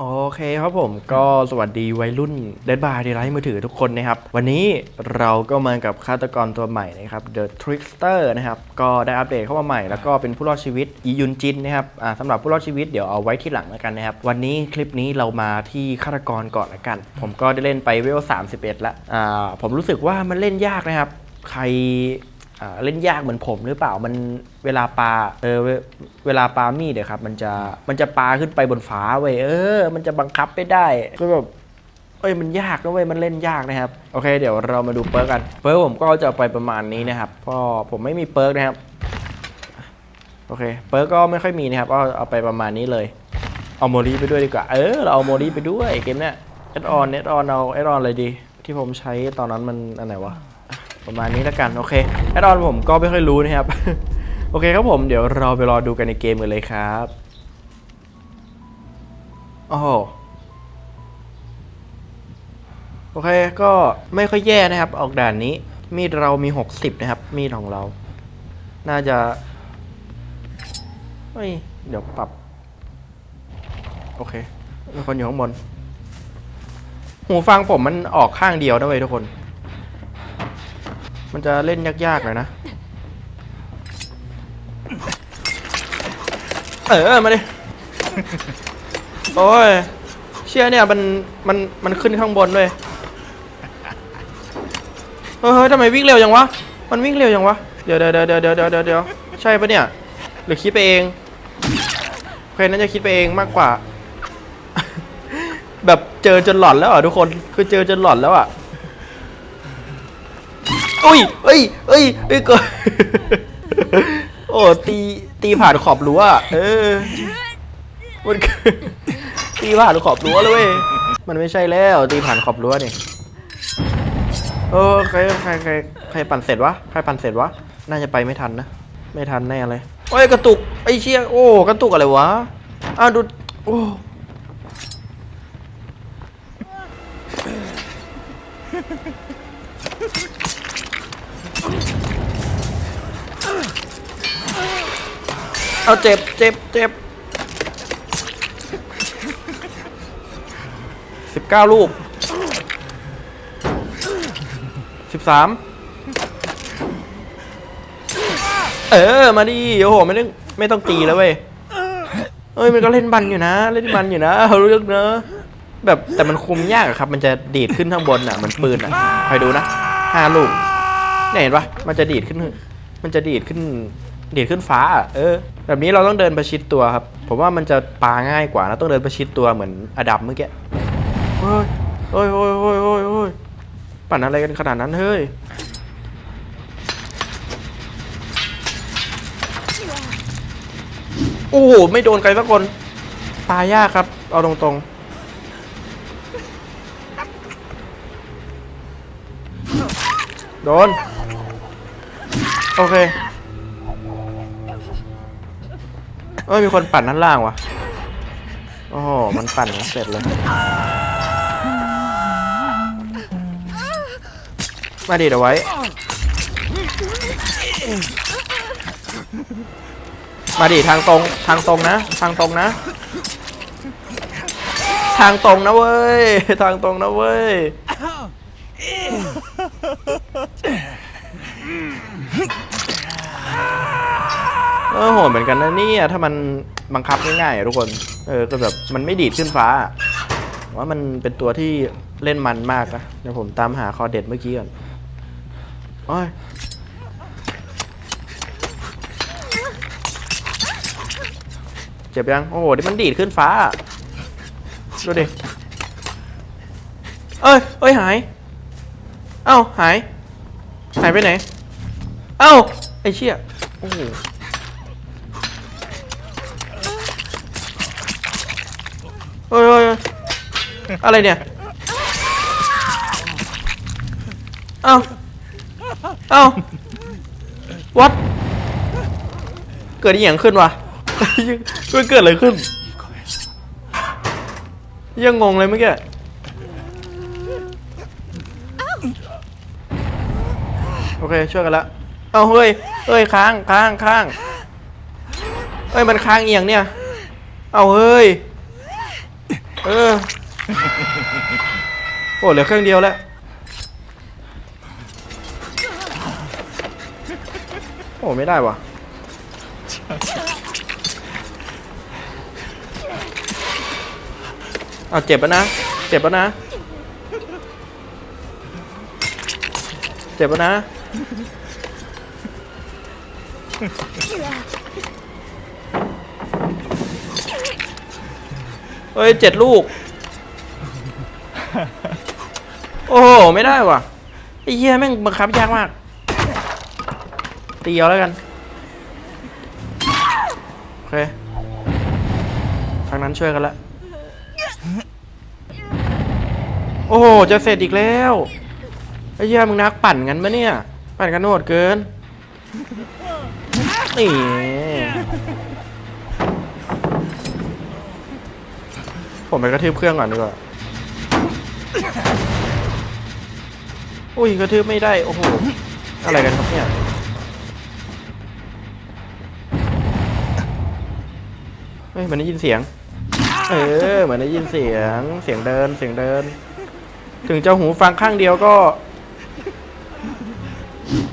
โอเคครับผมก็สวัสดีวัยรุ่นเดดบาร์ดีไลท์มือถือทุกคนนะครับ วันนี้เราก็มากับฆาตกรตัวใหม่นะครับ The Trickster นะครับ ก็ได้อัปเดตเข้ามาใหม่ แล้วก็เป็นผู้รอดชีวิตอียุนจินนะครับอ่าสำหรับผู้รอดชีวิตเดี๋ยวเอาไว้ที่หลังแล้วกันนะครับ วันนี้คลิปนี้เรามาที่ฆาตกรก่อนละกัน ผมก็ได้เล่นไปเวล 31แล้วอ่าผมรู้สึกว่ามันเล่นยากนะครับ ใคร เล่นยากเหมือนผมหรือเปล่ามันเวลาปลาเออเวลาปลามีดเดี๋ยครับ มันจะมันจะปลาขึ้นไปบนฟ้าเว้ยเออ มันจะบังคับไม่ได้ก็แบบเอ้ยมันยากนะเว้ยมันเล่นยากนะครับโอเค เดี๋ยวเรามาดูเปิร์กกันเปิร์กผมก็จะไปประมาณนี้นะครับเพราะผมไม่มีเปิร์กนะครับโอเคเปิร์กก็ไม่ค่อยมีนะครับก็เอาไปประมาณนี้เลยเอาโมลีไปด้วยดีกว่าเออเราเอาโมลีไปด้วยเกมเนี้ยเอ็ดออนเอ็ดออนเอาเอดออนเลยดี ที่ผมใช้ตอนนั้นมันอันไหนวะ ประมาณนี้แล้วกัน โอเคแอดออนผมก็ไม่ค่อยรู้นะครับ โอเคครับผมเดี๋ยวเราไปรอดูกันในเกมกันเลยครับโอ้โหโอเคก็ไม่ค่อยแย่นะครับ ออกด่านนี้ มีดเรามี 60 นะครับ มีดของเรา น่าจะเฮ้ยเดี๋ยวปรับ โอเคมีคนอยู่ข้างบน หูฟังผมมันออกข้างเดียวนะเว้ยทุกคน มันจะเล่นยากๆหน่อยนะ เออ มาดิ โอ้ย เชี่ยเนี่ยมันมันมันขึ้นข้างบนด้วยเฮ้ยเฮ้ยทำไมวิ่งเร็วจังวะ มันวิ่งเร็วจังวะ เดี๋ยวเดี๋ยวเดี๋ยวเดี๋ยวเดี๋ยวเดี๋ยวใช่ปะเนี่ย หรือคิดไปเองโอเคน่าจะคิดไปเองมากกว่า แบบเจอจนหลอนแล้วอะทุกคน คือเจอจนหลอนแล้วอะ อุ้ยเอ้ยเอ้ยเอ้ยก็โอ้ตีตีผ่านขอบรั้วเออมันคือตีผ่านขอบรั้วเลยเว้ยมันไม่ใช่แล้วตีผ่านขอบรั้วเนี่ยเออใครใครใครใครปั่นเสร็จวะใครปั่นเสร็จวะน่าจะไปไม่ทันนะไม่ทันแน่เลยโอ้ยกระตุกไอ้เชี่ยโอ้กระตุกอะไรวะอ้าวดูโอ้ เอาเจ็บเจ็บเจ็บสิบเก้าลูกสิบสามเออ มาดิโอ้โห ไม่ต้องไม่ต้องตีแล้วเว้ยเอ้ย มันก็เล่นบันอยู่นะ เล่นบันอยู่นะเอาเรื่องเนอะแบบแต่มันคุมยากครับ มันจะดีดขึ้นข้างบนอะเหมือนปืนอะคอยดูนะห้าลูกเนี่ยเห็นปะมันจะดีดขึ้น มันจะดีดขึ้น ดีดขึ้นฟ้าอะเออ แบบนี้เราต้องเดินประชิดตัวครับ ผมว่ามันจะปาง่ายกว่านะต้องเดินประชิดตัวเหมือนอดัมเมื่อกี้โอ้ยโอ้ยโอ้ยโอ้ยโอ้ยโอ้ยปั่นอะไรกันขนาดนั้นเฮ้ยโอ้โหไม่โดนใครสักคนตายยากครับ เอาตรงๆโดน โอเค เอ้ยมีคนปั่นด้านล่างวะโอ้โหมันปั่นเสร็จเลย มาดิเดี๋ยวไว้ มาดิทางตรงทางตรงนะ ทางตรงนะ ทางตรงนะเว้ย ทางตรงนะเว้ย เออโหดเหมือนกันนะเนี่ยถ้ามันบังคับง่ายๆทุกคน เออก็แบบมันไม่ดีดขึ้นฟ้าว่ามันเป็นตัวที่เล่นมันมากนะเดี๋ยวผมตามหาคอเด็ดเมื่อกี้ก่อนโอ้ยเจ็บยัง โอ้โหนี่มันดีดขึ้นฟ้า ดูดิ เอ้ยเอ้ยหาย เอ้าหาย หายไปไหน เอ้าไอ้เชี่ยโอ้โห เฮ้ยอะไรเนี่ย เอ้า เอ้าวัดเกิดอหย่างขึ้นวะมันเกิดอะไรขึ้น ยังงงเลยเมื่อกี้โอเคช่วยกันละเอ้าเฮ้ยเฮ้ยค้างค้างค้างเฮ้ยมันค้างเอียงเนี่ย เอ้าเฮ้ย เออ โอ้เหลือเครื่องเดียวแล้ว โอ้ไม่ได้ว่ะเอาเจ็บแล้วนะ เจ็บแล้วนะ เจ็บแล้วนะ เฮ้ยเจ็ดลูก โอ้โห ไม่ได้ว่ะไอ้เหี้ยแม่งบังคับยากมาก ตีเอาแล้วกัน โอเค ทางนั้นช่วยกันละ โอ้โห จะเสร็จอีกแล้ว ไอ้เหี้ยมึงนักปั่นกันปะเนี่ย ปั่นกันโหดเกิน นี่ ผมไปกระทืบเครื่องก่อนดีกว่าอุ้ยกระทืบไม่ได้ โอ้โห อะไรกันครับเนี่ยเฮ้ยเหมือนได้ยินเสียง เออเหมือนได้ยินเสียง เสียงเดิน เสียงเดิน ถึงจะหูฟังข้างเดียวก็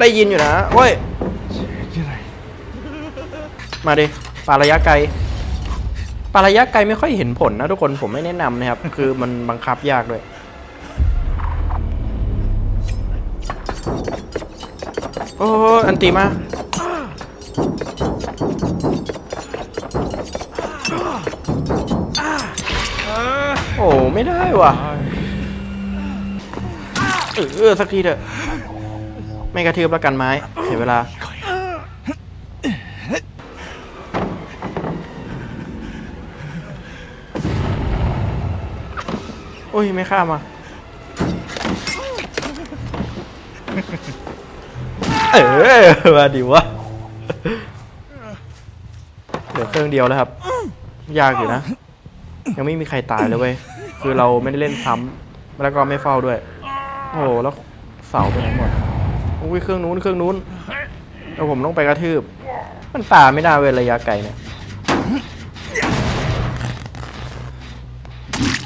ได้ยินอยู่นะโอ้ย มาดิปลาระยะไกล ปาระยะไกลไม่ค่อยเห็นผลนะทุกคนผมไม่แนะนำนะครับ คือมันบังคับยากด้วยโอ้อันตีมาโอ้ไม่ได้ว่ะเออสักทีเถอะ ไม่กระทืบแล้วกันไม้เสียเวลา โอ้ย ไม่ข้ามอะ เออมาดิวะเหลือเครื่องเดียวแล้วครับ ยากอยู่นะ ยังไม่มีใครตายเลยเว้ย คือเราไม่ได้เล่นซ้ำแล้วก็ไม่เฝ้าด้วย โอ้โหแล้วเสาไปไหนหมดอุ้ยเครื่องนู้นเครื่องนู้นแล้วผมต้องไปกระทืบ มันป่าไม่ได้เว้ยระยะไกลเนี่ย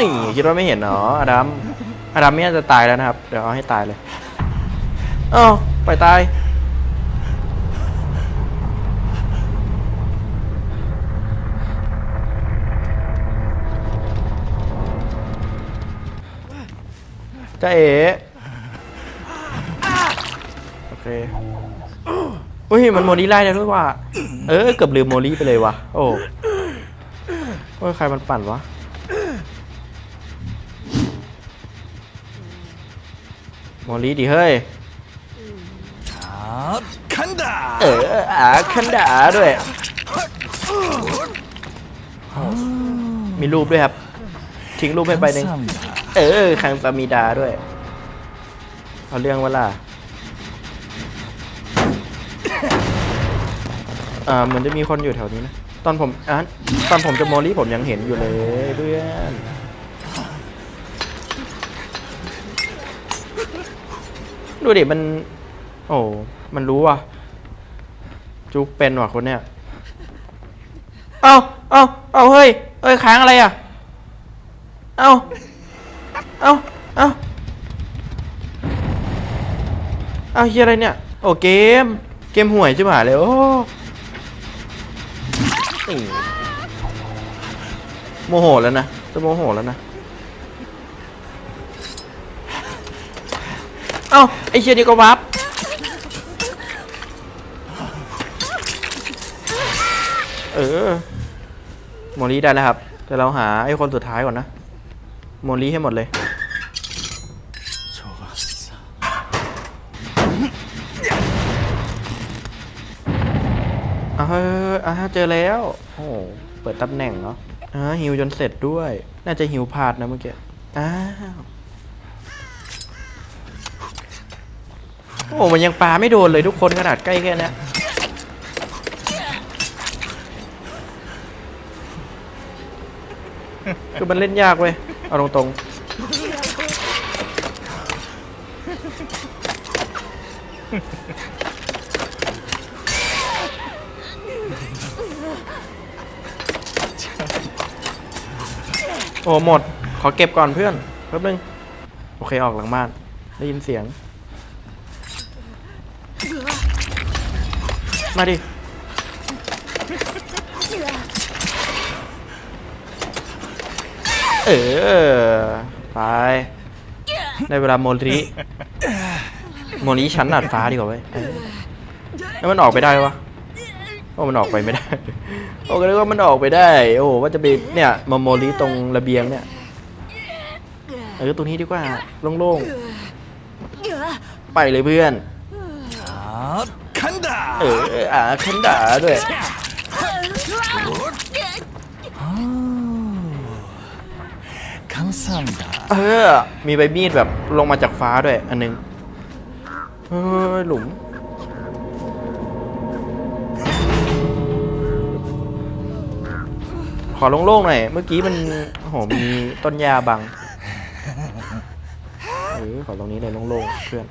นี่คิดว่าไม่เห็นเหรออดัมอดัมไม่น่าจะตายแล้วนะครับ เดี๋ยวเอาให้ตายเลยเอ้าไปตายจ้าเอ๋โอเคอุ้ยมันโมลีไล่แล้วด้วยว่ะเออเกือบลืมโมลีไปเลยว่ะ โอ้โอ้ยใครมันปั่นวะ โมลีดิเฮ้ย看的เอออาคันดาด้วยมีรูปด้วยครับ ทิ้งรูปให้ไปหนึ่งเออคังตามีดาด้วย เอาเรื่องว่าล่ะอ่าเหมือนจะมีคนอยู่แถวนี้นะ ตอนผมอะตอนผมจะโมลี่ผมยังเห็นอยู่เลยเพื่อน ดูดิมัน โอ้มันรู้ว่ะจุกเป็นว่ะคนเนี้ยเอาเอาเอาเฮ้ยเอ้ยค้างอะไรอะเอาเอาเอาเอาเฮียอะไรเนี่ย โอ้เกม เกมห่วยจิ๋หายเลยโอ้โมโหแล้วนะจะโมโหแล้วนะ เอ้าไอเชียนี่ก็วับเออโมลีได้แล้วครับ แต่เราหาไอ้คนสุดท้ายก่อนนะโมลีให้หมดเลยเออเจอแล้ว โอ้เปิดตำแหน่งเนาะอ่าหิวจนเสร็จด้วย น่าจะหิวพาดนะเมื่อกี้อ้าว โอ้มันยังปลาไม่โดนเลยทุกคนขนาดใกล้แค่นี้คือมันเล่นยากเว้ย เอาตรงโอ้หมด ขอเก็บก่อนเพื่อนแป๊บนึง โอเคออกหลังบ้าน ได้ยินเสียง มาดิ เออ ไป ได้เวลาโมลิโมลิชั้นหนาดฟ้าดีกว่าเว้ยแล้วมันออกไปได้วะโอ้มันออกไปไม่ได้ โอ้ก็เลยว่ามันออกไปได้ โอ้ว่าจะไปเนี่ยมาโมลิตรงระเบียงเนี่ย เออตัวนี้ดีกว่า โล่งๆ ไปเลยเพื่อน เอออ่าคันด่าด้วย 감사합니다. เออ มีใบมีดแบบลงมาจากฟ้าด้วย อันหนึงเฮ้ยหลุม ขอโล่งๆหน่อย เมื่อกี้มันโอ้โห มีต้นยาบัง เออ ขอตรงนี้เลยโล่งๆ เพื่อน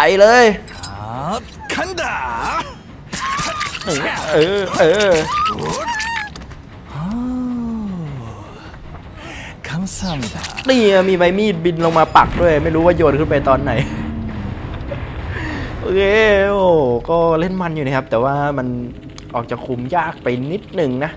ไปเลยคันดาเออ เออคำสั่งนี่มีใบมีดบินลงมาปักด้วย ไม่รู้ว่าโยนขึ้นไปตอนไหนโอเคโอ้ก็เล่นมันอยู่นะครับ แต่ว่ามันออกจะคุมยากไปนิดหนึ่งนะ